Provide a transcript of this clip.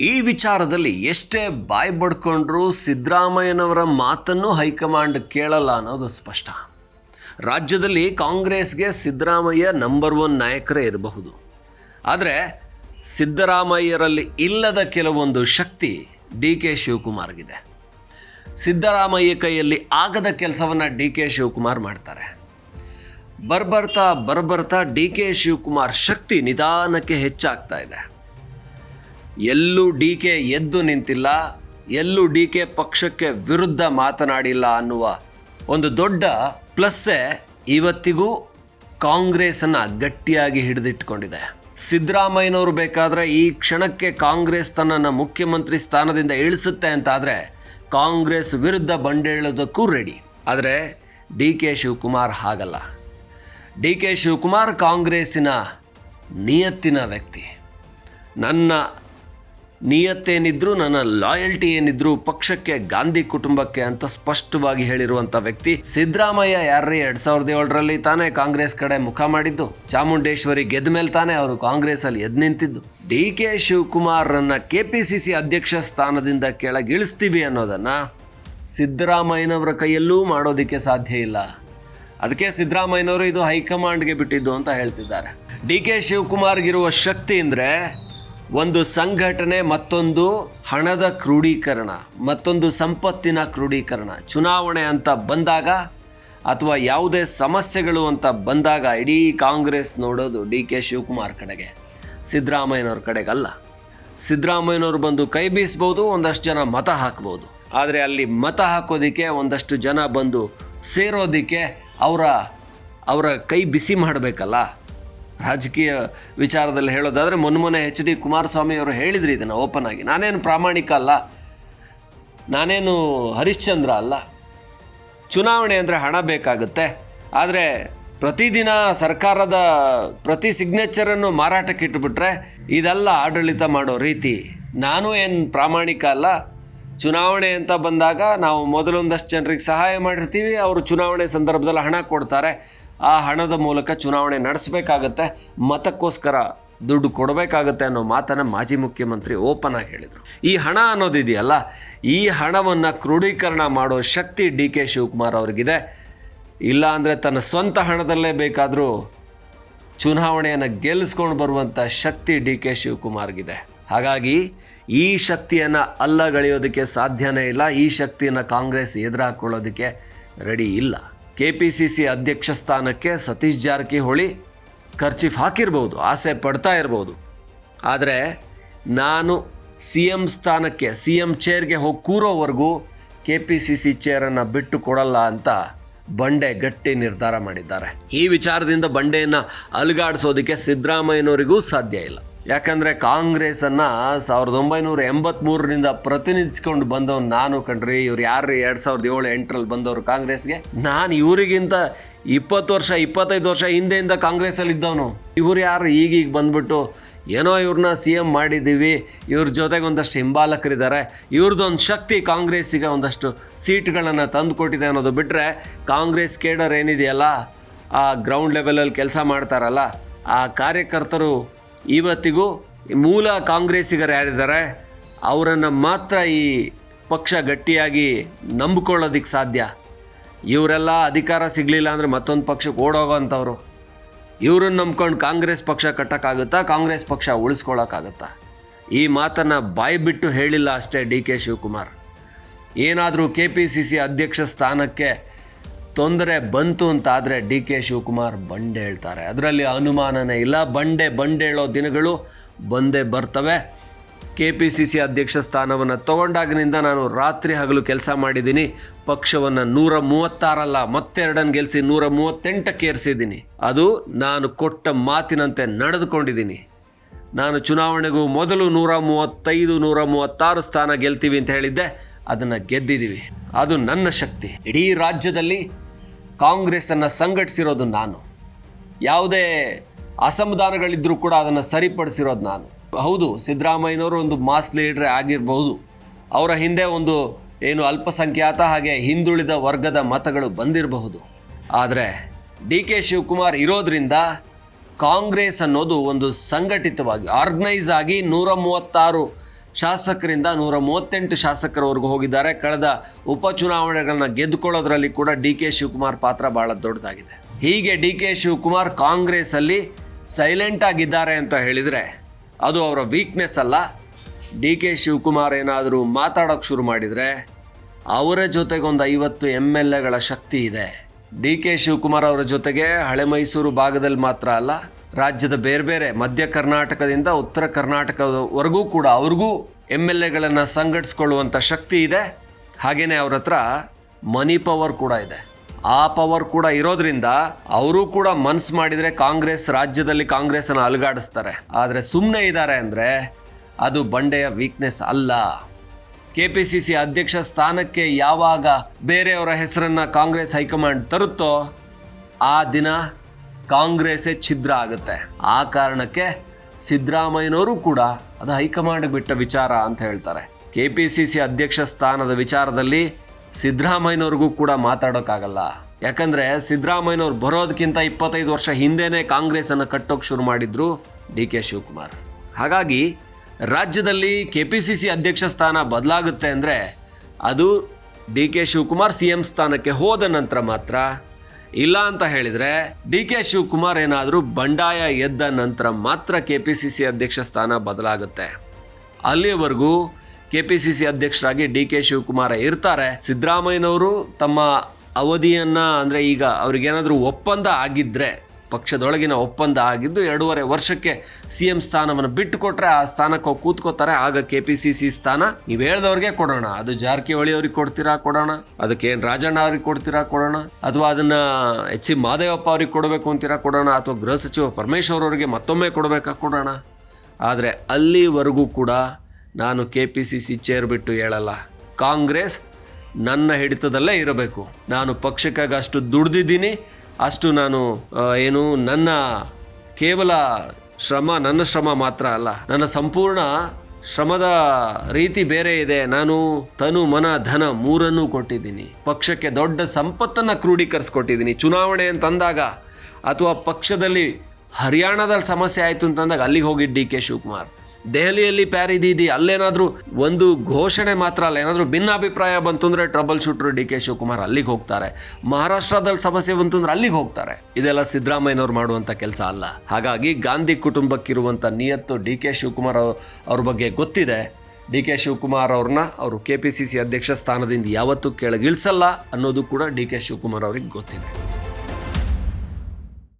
ಈ ವಿಚಾರದಲ್ಲಿ ಎಷ್ಟೇ ಬಾಯ್ ಬಡ್ಕೊಂಡ್ರೂ ಸಿದ್ದರಾಮಯ್ಯನವರ ಮಾತನ್ನು ಹೈಕಮಾಂಡ್ ಕೇಳಲ್ಲ ಅನ್ನೋದು ಸ್ಪಷ್ಟ. ರಾಜ್ಯದಲ್ಲಿ ಕಾಂಗ್ರೆಸ್ಗೆ ಸಿದ್ದರಾಮಯ್ಯ ನಂಬರ್ ಒನ್ ನಾಯಕರೇ ಇರಬಹುದು. ಆದರೆ ಸಿದ್ದರಾಮಯ್ಯರಲ್ಲಿ ಇಲ್ಲದ ಕೆಲವೊಂದು ಶಕ್ತಿ ಡಿ ಕೆ ಶಿವಕುಮಾರ್ಗಿದೆ. ಸಿದ್ದರಾಮಯ್ಯ ಕೈಯಲ್ಲಿ ಆಗದ ಕೆಲಸವನ್ನು ಡಿ ಕೆ ಶಿವಕುಮಾರ್ ಮಾಡ್ತಾರೆ. ಬರ್ಬರ್ತಾ ಬರ್ಬರ್ತಾ ಡಿ ಕೆ ಶಿವಕುಮಾರ್ ಶಕ್ತಿ ನಿಧಾನಕ್ಕೆ ಹೆಚ್ಚಾಗ್ತಾ ಇದೆ. ಎಲ್ಲೂ ಡಿ ಕೆ ಎದ್ದು ನಿಂತಿಲ್ಲ, ಎಲ್ಲೂ ಡಿ ಕೆ ಪಕ್ಷಕ್ಕೆ ವಿರುದ್ಧ ಮಾತನಾಡಿಲ್ಲ ಅನ್ನುವ ಒಂದು ದೊಡ್ಡ ಪ್ಲಸ್ಸೇ ಇವತ್ತಿಗೂ ಕಾಂಗ್ರೆಸ್ಸನ್ನು ಗಟ್ಟಿಯಾಗಿ ಹಿಡಿದಿಟ್ಕೊಂಡಿದೆ ಸಿದ್ದರಾಮಯ್ಯನವರು ಬೇಕಾದರೆ ಈ ಕ್ಷಣಕ್ಕೆ ಕಾಂಗ್ರೆಸ್ ತನ್ನನ್ನು ಮುಖ್ಯಮಂತ್ರಿ ಸ್ಥಾನದಿಂದ ಇಳಿಸುತ್ತೆ ಅಂತಾದರೆ ಕಾಂಗ್ರೆಸ್ ವಿರುದ್ಧ ಬಂಡೇಳೋದಕ್ಕೂ ರೆಡಿ. ಆದರೆ ಡಿ ಕೆ ಶಿವಕುಮಾರ್ ಹಾಗಲ್ಲ. ಡಿ ಕೆ ಶಿವಕುಮಾರ್ ಕಾಂಗ್ರೆಸ್ಸಿನ ನಿಯತ್ತಿನ ವ್ಯಕ್ತಿ. ನನ್ನ ನಿಯತ್ತೇನಿದ್ರು, ನನ್ನ ಲಾಯಲ್ಟಿ ಏನಿದ್ರು ಪಕ್ಷಕ್ಕೆ, ಗಾಂಧಿ ಕುಟುಂಬಕ್ಕೆ ಅಂತ ಸ್ಪಷ್ಟವಾಗಿ ಹೇಳಿರುವಂತ ವ್ಯಕ್ತಿ ಸಿದ್ದರಾಮಯ್ಯ ಯಾರ್ರೀ? ಎರಡ್ ಸಾವಿರದ ಏಳರಲ್ಲಿ ತಾನೇ ಕಾಂಗ್ರೆಸ್ ಕಡೆ ಮುಖ ಮಾಡಿದ್ದು. ಚಾಮುಂಡೇಶ್ವರಿ ಗೆದ್ದ ಮೇಲೆ ತಾನೇ ಅವರು ಕಾಂಗ್ರೆಸ್ ಅಲ್ಲಿ ಎದ್ ನಿಂತಿದ್ದು. ಡಿ ಕೆ ಶಿವಕುಮಾರ್ರನ್ನ ಕೆಪಿಸಿಸಿ ಅಧ್ಯಕ್ಷ ಸ್ಥಾನದಿಂದ ಕೆಳಗಿಳಿಸ್ತೀವಿ ಅನ್ನೋದನ್ನ ಸಿದ್ದರಾಮಯ್ಯನವರ ಕೈಯಲ್ಲೂ ಮಾಡೋದಕ್ಕೆ ಸಾಧ್ಯ ಇಲ್ಲ. ಅದಕ್ಕೆ ಸಿದ್ದರಾಮಯ್ಯನವರು ಇದು ಹೈಕಮಾಂಡ್ಗೆ ಬಿಟ್ಟಿದ್ದು ಅಂತ ಹೇಳ್ತಿದ್ದಾರೆ. ಡಿ ಕೆ ಶಿವಕುಮಾರ್ಗಿರುವ ಶಕ್ತಿ ಅಂದರೆ ಒಂದು ಸಂಘಟನೆ, ಮತ್ತೊಂದು ಹಣದ ಕ್ರೋಢೀಕರಣ ಮತ್ತೊಂದು ಸಂಪತ್ತಿನ ಕ್ರೋಢೀಕರಣ ಚುನಾವಣೆ ಅಂತ ಬಂದಾಗ ಅಥವಾ ಯಾವುದೇ ಸಮಸ್ಯೆಗಳು ಅಂತ ಬಂದಾಗ ಇಡೀ ಕಾಂಗ್ರೆಸ್ ನೋಡೋದು ಡಿ ಕೆ ಶಿವಕುಮಾರ್ ಕಡೆಗೆ, ಸಿದ್ದರಾಮಯ್ಯನವ್ರ ಕಡೆಗಲ್ಲ. ಸಿದ್ದರಾಮಯ್ಯನವರು ಬಂದು ಕೈ ಬೀಸ್ಬೋದು, ಒಂದಷ್ಟು ಜನ ಮತ ಹಾಕ್ಬೋದು. ಆದರೆ ಅಲ್ಲಿ ಮತ ಹಾಕೋದಕ್ಕೆ ಒಂದಷ್ಟು ಜನ ಬಂದು ಸೇರೋದಕ್ಕೆ ಅವರ ಅವರ ಕೈ ಬಿಸಿ ಮಾಡಬೇಕಲ್ಲ. ರಾಜಕೀಯ ವಿಚಾರದಲ್ಲಿ ಹೇಳೋದಾದರೆ ಮೊನ್ನೆ ಎಚ್ ಡಿ ಕುಮಾರಸ್ವಾಮಿ ಅವರು ಹೇಳಿದ್ರಿ ಇದನ್ನು ಓಪನ್ ಆಗಿ. ನಾನೇನು ಪ್ರಾಮಾಣಿಕ ಅಲ್ಲ, ನಾನೇನು ಹರಿಶ್ಚಂದ್ರ ಅಲ್ಲ. ಚುನಾವಣೆ ಅಂದರೆ ಹಣ ಬೇಕಾಗುತ್ತೆ. ಆದರೆ ಪ್ರತಿದಿನ ಸರ್ಕಾರದ ಪ್ರತಿ ಸಿಗ್ನೇಚರನ್ನು ಮಾರಾಟಕ್ಕೆ ಇಟ್ಟುಬಿಟ್ರೆ ಇದೆಲ್ಲ ಆಡಳಿತ ಮಾಡೋ ರೀತಿ. ನಾನು ಏನು ಪ್ರಾಮಾಣಿಕ ಅಲ್ಲ, ಚುನಾವಣೆ ಅಂತ ಬಂದಾಗ ನಾವು ಮೊದಲೊಂದಷ್ಟು ಜನರಿಗೆ ಸಹಾಯ ಮಾಡಿರ್ತೀವಿ, ಅವರು ಚುನಾವಣೆ ಸಂದರ್ಭದಲ್ಲಿ ಹಣ ಕೊಡ್ತಾರೆ. ಆ ಹಣದ ಮೂಲಕ ಚುನಾವಣೆ ನಡೆಸಬೇಕಾಗತ್ತೆ, ಮತಕ್ಕೋಸ್ಕರ ದುಡ್ಡು ಕೊಡಬೇಕಾಗತ್ತೆ ಅನ್ನೋ ಮಾತನ್ನು ಮಾಜಿ ಮುಖ್ಯಮಂತ್ರಿ ಓಪನ್ ಆಗಿ ಹೇಳಿದರು. ಈ ಹಣ ಅನ್ನೋದಿದೆಯಲ್ಲ, ಈ ಹಣವನ್ನು ಕ್ರೋಢೀಕರಣ ಮಾಡೋ ಶಕ್ತಿ ಡಿ ಕೆ ಶಿವಕುಮಾರ್ ಅವ್ರಿಗಿದೆ. ಇಲ್ಲ ಅಂದರೆ ತನ್ನ ಸ್ವಂತ ಹಣದಲ್ಲೇ ಬೇಕಾದರೂ ಚುನಾವಣೆಯನ್ನು ಗೆಲ್ಲಿಸ್ಕೊಂಡು ಬರುವಂಥ ಶಕ್ತಿ ಡಿ ಕೆ ಶಿವಕುಮಾರ್ಗಿದೆ. ಹಾಗಾಗಿ ಈ ಶಕ್ತಿಯನ್ನು ಅಲ್ಲಗಳೆಯೋದಕ್ಕೆ ಸಾಧ್ಯನೇ ಇಲ್ಲ, ಈ ಶಕ್ತಿಯನ್ನು ಕಾಂಗ್ರೆಸ್ ಎದುರಾಕೊಳ್ಳೋದಕ್ಕೆ ರೆಡಿ ಇಲ್ಲ. ಕೆ ಅಧ್ಯಕ್ಷ ಸ್ಥಾನಕ್ಕೆ ಸತೀಶ್ ಜಾರಕಿಹೊಳಿ ಖರ್ಚಿಫ್ ಹಾಕಿರ್ಬೋದು, ಆಸೆ ಪಡ್ತಾ ಇರ್ಬೋದು. ಆದರೆ ನಾನು ಸಿ ಎಂ ಸ್ಥಾನಕ್ಕೆ ಸಿ ಎಂ ಚೇರ್ಗೆ ಹೋಗಿ ಕೂರೋವರೆಗೂ ಕೆ ಪಿ ಸಿ ಸಿ ಚೇರನ್ನು ಬಿಟ್ಟು ಕೊಡಲ್ಲ ಅಂತ ಬಂಡೆ ಗಟ್ಟಿ ನಿರ್ಧಾರ ಮಾಡಿದ್ದಾರೆ. ಈ ವಿಚಾರದಿಂದ ಬಂಡೆಯನ್ನು ಅಲುಗಾಡಿಸೋದಕ್ಕೆ ಸಿದ್ದರಾಮಯ್ಯನವರಿಗೂ ಸಾಧ್ಯ ಇಲ್ಲ. ಯಾಕಂದರೆ ಕಾಂಗ್ರೆಸನ್ನು ಸಾವಿರದ ಒಂಬೈನೂರ ಎಂಬತ್ತ್ಮೂರರಿಂದ ಪ್ರತಿನಿಧಿಸ್ಕೊಂಡು ಬಂದವನು ನಾನು ಕಣ್ರಿ. ಇವ್ರು ಯಾರು ಎರಡು ಸಾವಿರದ ಏಳು, ಎಂಟರಲ್ಲಿ ಬಂದವರು ಕಾಂಗ್ರೆಸ್ಗೆ. ನಾನು ಇವರಿಗಿಂತ ಇಪ್ಪತ್ತು ವರ್ಷ, ಇಪ್ಪತ್ತೈದು ವರ್ಷ ಹಿಂದೆಯಿಂದ ಕಾಂಗ್ರೆಸ್ಸಲ್ಲಿ ಇದ್ದವನು ಇವ್ರು ಯಾರು ಈಗೀಗ ಬಂದ್ಬಿಟ್ಟು ಏನೋ ಇವ್ರನ್ನ ಸಿ ಎಂ ಮಾಡಿದ್ದೀವಿ. ಇವ್ರ ಜೊತೆಗೆ ಒಂದಷ್ಟು ಹಿಂಬಾಲಕರಿದ್ದಾರೆ ಇವ್ರದ್ದೊಂದು ಶಕ್ತಿ ಕಾಂಗ್ರೆಸ್ಸಿಗೆ ಒಂದಷ್ಟು ಸೀಟ್ಗಳನ್ನು ತಂದು ಕೊಟ್ಟಿದೆ ಅನ್ನೋದು ಬಿಟ್ಟರೆ ಕಾಂಗ್ರೆಸ್ ಕೇಡರ್ ಏನಿದೆಯಲ್ಲ, ಆ ಗ್ರೌಂಡ್ ಲೆವೆಲಲ್ಲಿ ಕೆಲಸ ಮಾಡ್ತಾರಲ್ಲ, ಆ ಕಾರ್ಯಕರ್ತರು ಇವತ್ತಿಗೂ ಮೂಲ ಕಾಂಗ್ರೆಸ್ಸಿಗರು ಯಾರಿದ್ದಾರೆ, ಅವರನ್ನು ಮಾತ್ರ ಈ ಪಕ್ಷ ಗಟ್ಟಿಯಾಗಿ ನಂಬಿಕೊಳ್ಳೋದಕ್ಕೆ ಸಾಧ್ಯ. ಇವರೆಲ್ಲ ಅಧಿಕಾರ ಸಿಗಲಿಲ್ಲ ಅಂದರೆ ಮತ್ತೊಂದು ಪಕ್ಷಕ್ಕೆ ಓಡೋಗೋಂಥವ್ರು. ಇವ್ರನ್ನ ನಂಬ್ಕೊಂಡು ಕಾಂಗ್ರೆಸ್ ಪಕ್ಷ ಕಟ್ಟೋಕ್ಕಾಗುತ್ತಾ, ಕಾಂಗ್ರೆಸ್ ಪಕ್ಷ ಉಳಿಸ್ಕೊಳ್ಳೋಕ್ಕಾಗುತ್ತಾ ಈ ಮಾತನ್ನು ಬಾಯಿ ಬಿಟ್ಟು ಹೇಳಿಲ್ಲ ಅಷ್ಟೇ ಡಿ ಕೆ ಶಿವಕುಮಾರ್. ಏನಾದರೂ ಕೆ ಪಿ ಸಿ ಸಿ ಅಧ್ಯಕ್ಷ ಸ್ಥಾನಕ್ಕೆ ತೊಂದರೆ ಬಂತು ಅಂತಾದರೆ ಡಿ ಕೆ ಶಿವಕುಮಾರ್ ಬಂಡೆ ಹೇಳ್ತಾರೆ. ಅದರಲ್ಲಿ ಅನುಮಾನನೇ ಇಲ್ಲ. ಬಂಡೆ ಬಂಡೇಳೋ ದಿನಗಳು ಬಂದೇ ಬರ್ತವೆ. ಕೆ ಪಿ ಸಿ ಸಿ ಅಧ್ಯಕ್ಷ ಸ್ಥಾನವನ್ನು ತಗೊಂಡಾಗಿನಿಂದ ನಾನು ರಾತ್ರಿ ಹಗಲು ಕೆಲಸ ಮಾಡಿದ್ದೀನಿ. ಪಕ್ಷವನ್ನು ನೂರ ಮೂವತ್ತಾರಲ್ಲ ಮತ್ತೆರಡನ್ನು ಗೆಲ್ಲಿಸಿ ನೂರ ಮೂವತ್ತೆಂಟಕ್ಕೆ ಏರಿಸಿದ್ದೀನಿ. ಅದು ನಾನು ಕೊಟ್ಟ ಮಾತಿನಂತೆ ನಡೆದುಕೊಂಡಿದ್ದೀನಿ. ನಾನು ಚುನಾವಣೆಗೂ ಮೊದಲು ನೂರ ಮೂವತ್ತೈದು, ನೂರ ಮೂವತ್ತಾರು ಸ್ಥಾನ ಗೆಲ್ತೀವಿ ಅಂತ ಹೇಳಿದ್ದೆ. ಅದನ್ನು ಗೆದ್ದಿದ್ದೀವಿ. ಅದು ನನ್ನ ಶಕ್ತಿ. ಇಡೀ ರಾಜ್ಯದಲ್ಲಿ ಕಾಂಗ್ರೆಸ್ಸನ್ನು ಸಂಘಟಿಸಿರೋದು ನಾನು. ಯಾವುದೇ ಅಸಮಾಧಾನಗಳಿದ್ದರೂ ಕೂಡ ಅದನ್ನು ಸರಿಪಡಿಸಿರೋದು ನಾನು. ಹೌದು, ಸಿದ್ದರಾಮಯ್ಯನವರು ಒಂದು ಮಾಸ್ ಲೀಡ್ರೇ ಆಗಿರಬಹುದು. ಅವರ ಹಿಂದೆ ಒಂದು ಏನು ಅಲ್ಪಸಂಖ್ಯಾತ ಹಾಗೆ ಹಿಂದುಳಿದ ವರ್ಗದ ಮತಗಳು ಬಂದಿರಬಹುದು. ಆದರೆ ಡಿ ಕೆ ಶಿವಕುಮಾರ್ ಇರೋದ್ರಿಂದ ಕಾಂಗ್ರೆಸ್ ಅನ್ನೋದು ಒಂದು ಸಂಘಟಿತವಾಗಿ ಆರ್ಗನೈಸ್ ಆಗಿ ನೂರ ಮೂವತ್ತಾರು ಶಾಸಕರಿಂದ ನೂರ ಮೂವತ್ತೆಂಟು ಶಾಸಕರವರೆಗೂ ಹೋಗಿದ್ದಾರೆ. ಕಳೆದ ಉಪಚುನಾವಣೆಗಳನ್ನ ಗೆದ್ದುಕೊಳ್ಳೋದ್ರಲ್ಲಿ ಕೂಡ ಡಿ ಕೆ ಶಿವಕುಮಾರ್ ಪಾತ್ರ ಬಹಳ ದೊಡ್ಡದಾಗಿದೆ. ಹೀಗೆ ಡಿ ಕೆ ಶಿವಕುಮಾರ್ ಕಾಂಗ್ರೆಸ್ ಅಲ್ಲಿ ಸೈಲೆಂಟ್ ಆಗಿದ್ದಾರೆ ಅಂತ ಹೇಳಿದರೆ ಅದು ಅವರ ವೀಕ್ನೆಸ್ ಅಲ್ಲ. ಡಿ ಕೆ ಶಿವಕುಮಾರ್ ಏನಾದರೂ ಮಾತಾಡೋಕೆ ಶುರು ಮಾಡಿದರೆ ಅವರ ಜೊತೆಗೊಂದು ಐವತ್ತು ಎಂ ಎಲ್ ಎಗಳ ಶಕ್ತಿ ಇದೆ. ಡಿ ಕೆ ಶಿವಕುಮಾರ್ ಅವರ ಜೊತೆಗೆ ಹಳೆ ಮೈಸೂರು ಭಾಗದಲ್ಲಿ ಮಾತ್ರ ಅಲ್ಲ ರಾಜ್ಯದ ಬೇರೆ ಬೇರೆ ಮಧ್ಯ ಕರ್ನಾಟಕದಿಂದ ಉತ್ತರ ಕರ್ನಾಟಕದವರೆಗೂ ಕೂಡ ಅವ್ರಿಗೂ ಎಂ ಎಲ್ ಎಗಳನ್ನು ಸಂಘಟಿಸ್ಕೊಳ್ಳುವಂಥ ಶಕ್ತಿ ಇದೆ. ಹಾಗೆಯೇ ಅವ್ರ ಹತ್ರ ಮನಿ ಪವರ್ ಕೂಡ ಇದೆ. ಆ ಪವರ್ ಕೂಡ ಇರೋದ್ರಿಂದ ಅವರು ಕೂಡ ಮನ್ಸು ಮಾಡಿದರೆ ಕಾಂಗ್ರೆಸ್ ರಾಜ್ಯದಲ್ಲಿ ಕಾಂಗ್ರೆಸ್ಸನ್ನು ಅಲುಗಾಡಿಸ್ತಾರೆ. ಆದರೆ ಸುಮ್ಮನೆ ಇದ್ದಾರೆ ಅಂದರೆ ಅದು ಬಂಡೆಯ ವೀಕ್ನೆಸ್ ಅಲ್ಲ. ಕೆ ಪಿ ಸಿ ಸಿ ಅಧ್ಯಕ್ಷ ಸ್ಥಾನಕ್ಕೆ ಯಾವಾಗ ಬೇರೆಯವರ ಹೆಸರನ್ನು ಕಾಂಗ್ರೆಸ್ ಹೈಕಮಾಂಡ್ ತರುತ್ತೋ ಆ ದಿನ ಕಾಂಗ್ರೆಸ್ಸೇ ಛಿದ್ರ ಆಗುತ್ತೆ. ಆ ಕಾರಣಕ್ಕೆ ಸಿದ್ದರಾಮಯ್ಯನವರು ಕೂಡ ಅದು ಹೈಕಮಾಂಡ್ ಬಿಟ್ಟ ವಿಚಾರ ಅಂತ ಹೇಳ್ತಾರೆ. ಕೆ ಪಿ ಸಿ ಸಿ ಅಧ್ಯಕ್ಷ ಸ್ಥಾನದ ವಿಚಾರದಲ್ಲಿ ಸಿದ್ದರಾಮಯ್ಯನವ್ರಿಗೂ ಕೂಡ ಮಾತಾಡೋಕ್ಕಾಗಲ್ಲ. ಯಾಕಂದ್ರೆ ಸಿದ್ದರಾಮಯ್ಯನವ್ರು ಬರೋದಕ್ಕಿಂತ ಇಪ್ಪತ್ತೈದು ವರ್ಷ ಹಿಂದೆನೇ ಕಾಂಗ್ರೆಸ್ ಅನ್ನು ಕಟ್ಟೋಕೆ ಶುರು ಮಾಡಿದ್ರು ಡಿ ಕೆ ಶಿವಕುಮಾರ್. ಹಾಗಾಗಿ ರಾಜ್ಯದಲ್ಲಿ ಕೆ ಪಿ ಸಿ ಸಿ ಅಧ್ಯಕ್ಷ ಸ್ಥಾನ ಬದಲಾಗುತ್ತೆ ಅಂದರೆ ಅದು D K Shivakumar C M ಸ್ಥಾನಕ್ಕೆ ಹೋದ ನಂತರ ಮಾತ್ರ ಇಲ್ಲ ಅಂತ ಹೇಳಿದ್ರೆ ಡಿ ಕೆ ಶಿವಕುಮಾರ್ ಏನಾದರೂ ಬಂಡಾಯ ಎದ್ದ ನಂತರ ಮಾತ್ರ ಕೆ ಪಿ ಸಿ ಸಿ ಅಧ್ಯಕ್ಷ ಸ್ಥಾನ ಬದಲಾಗುತ್ತೆ. ಅಲ್ಲಿಯವರೆಗೂ ಕೆ ಪಿ ಸಿ ಸಿ ಅಧ್ಯಕ್ಷರಾಗಿ ಡಿ ಕೆ ಶಿವಕುಮಾರ ಇರ್ತಾರೆ. ಸಿದ್ದರಾಮಯ್ಯನವರು ತಮ್ಮ ಅವಧಿಯನ್ನು ಅಂದರೆ ಈಗ ಅವ್ರಿಗೇನಾದರೂ ಒಪ್ಪಂದ ಆಗಿದ್ದರೆ ಪಕ್ಷದೊಳಗಿನ ಒಪ್ಪಂದ ಆಗಿದ್ದು ಎರಡೂವರೆ ವರ್ಷಕ್ಕೆ ಸಿ ಎಂ ಸ್ಥಾನವನ್ನು ಬಿಟ್ಟುಕೊಟ್ರೆ ಆ ಸ್ಥಾನಕ್ಕೆ ಕೂತ್ಕೋತಾರೆ. ಆಗ ಕೆ ಪಿ ಸಿ ಸಿ ಸ್ಥಾನ. ನೀವು ಹೇಳ್ದವ್ರಿಗೆ ಕೊಡೋಣ. ಅದು ಜಾರಕಿಹೊಳಿ ಅವ್ರಿಗೆ ಕೊಡ್ತೀರಾ, ಕೊಡೋಣ. ಅದಕ್ಕೆ ಏನು ರಾಜಣ್ಣ ಅವ್ರಿಗೆ ಕೊಡ್ತೀರಾ, ಕೊಡೋಣ. ಅಥವಾ ಅದನ್ನ ಎಚ್ ಸಿ ಮಾದೇವಪ್ಪ ಅವ್ರಿಗೆ ಕೊಡಬೇಕು ಅಂತೀರಾ, ಕೊಡೋಣ. ಅಥವಾ ಗೃಹ ಸಚಿವ ಪರಮೇಶ್ವರ್ ಅವರಿಗೆ ಮತ್ತೊಮ್ಮೆ ಕೊಡಬೇಕಾ, ಕೊಡೋಣ. ಆದರೆ ಅಲ್ಲಿವರೆಗೂ ಕೂಡ ನಾನು K P C C chair ಬಿಟ್ಟು ಹೇಳಲ್ಲ. ಕಾಂಗ್ರೆಸ್ ನನ್ನ ಹಿಡಿತದಲ್ಲೇ ಇರಬೇಕು. ನಾನು ಪಕ್ಷಕ್ಕಾಗಿ ಅಷ್ಟು ದುಡ್ದಿದ್ದೀನಿ. ಅಷ್ಟು ನಾನು ಏನು ನನ್ನ ಕೇವಲ ಶ್ರಮ, ನನ್ನ ಶ್ರಮ ಮಾತ್ರ ಅಲ್ಲ. ನನ್ನ ಸಂಪೂರ್ಣ ಶ್ರಮದ ರೀತಿ ಬೇರೆ ಇದೆ. ನಾನು ತನು, ಮನ, ಧನ ಮೂರನ್ನೂ ಕೊಟ್ಟಿದ್ದೀನಿ. ಪಕ್ಷಕ್ಕೆ ದೊಡ್ಡ ಸಂಪತ್ತನ್ನು ಕ್ರೋಢೀಕರಿಸ್ಕೊಟ್ಟಿದ್ದೀನಿ. ಚುನಾವಣೆ ಅಂತಂದಾಗ ಅಥವಾ ಪಕ್ಷದಲ್ಲಿ ಹರಿಯಾಣದಲ್ಲಿ ಸಮಸ್ಯೆ ಆಯಿತು ಅಂತಂದಾಗ ಅಲ್ಲಿಗೆ ಹೋಗಿ ಡಿ ಕೆ ಶಿವಕುಮಾರ್. ದೆಹಲಿಯಲ್ಲಿ ಪ್ಯಾರಿದೀದಿ ಅಲ್ಲೇನಾದರೂ ಒಂದು ಘೋಷಣೆ ಮಾತ್ರ ಅಲ್ಲ, ಏನಾದರೂ ಭಿನ್ನಾಭಿಪ್ರಾಯ ಬಂತು ಅಂದರೆ troubleshooter D K Shivakumar ಅಲ್ಲಿಗೆ ಹೋಗ್ತಾರೆ. ಮಹಾರಾಷ್ಟ್ರದಲ್ಲಿ ಸಮಸ್ಯೆ ಬಂತು ಅಂದರೆ ಅಲ್ಲಿಗೆ ಹೋಗ್ತಾರೆ. ಇದೆಲ್ಲ ಸಿದ್ದರಾಮಯ್ಯನವ್ರು ಮಾಡುವಂಥ ಕೆಲಸ ಅಲ್ಲ. ಹಾಗಾಗಿ ಗಾಂಧಿ ಕುಟುಂಬಕ್ಕಿರುವಂಥ ನಿಯತ್ತು ಡಿ ಕೆ ಶಿವಕುಮಾರ್ ಅವ್ರ- ಅವ್ರ ಬಗ್ಗೆ ಗೊತ್ತಿದೆ. ಡಿ ಕೆ ಶಿವಕುಮಾರ್ ಅವ್ರನ್ನ ಅವರು ಕೆ ಪಿ ಸಿ ಸಿ ಅಧ್ಯಕ್ಷ ಸ್ಥಾನದಿಂದ ಯಾವತ್ತೂ ಕೆಳಗಿಳಿಸಲ್ಲ ಅನ್ನೋದು ಕೂಡ ಡಿ ಕೆ ಶಿವಕುಮಾರ್ ಅವ್ರಿಗೆ ಗೊತ್ತಿದೆ.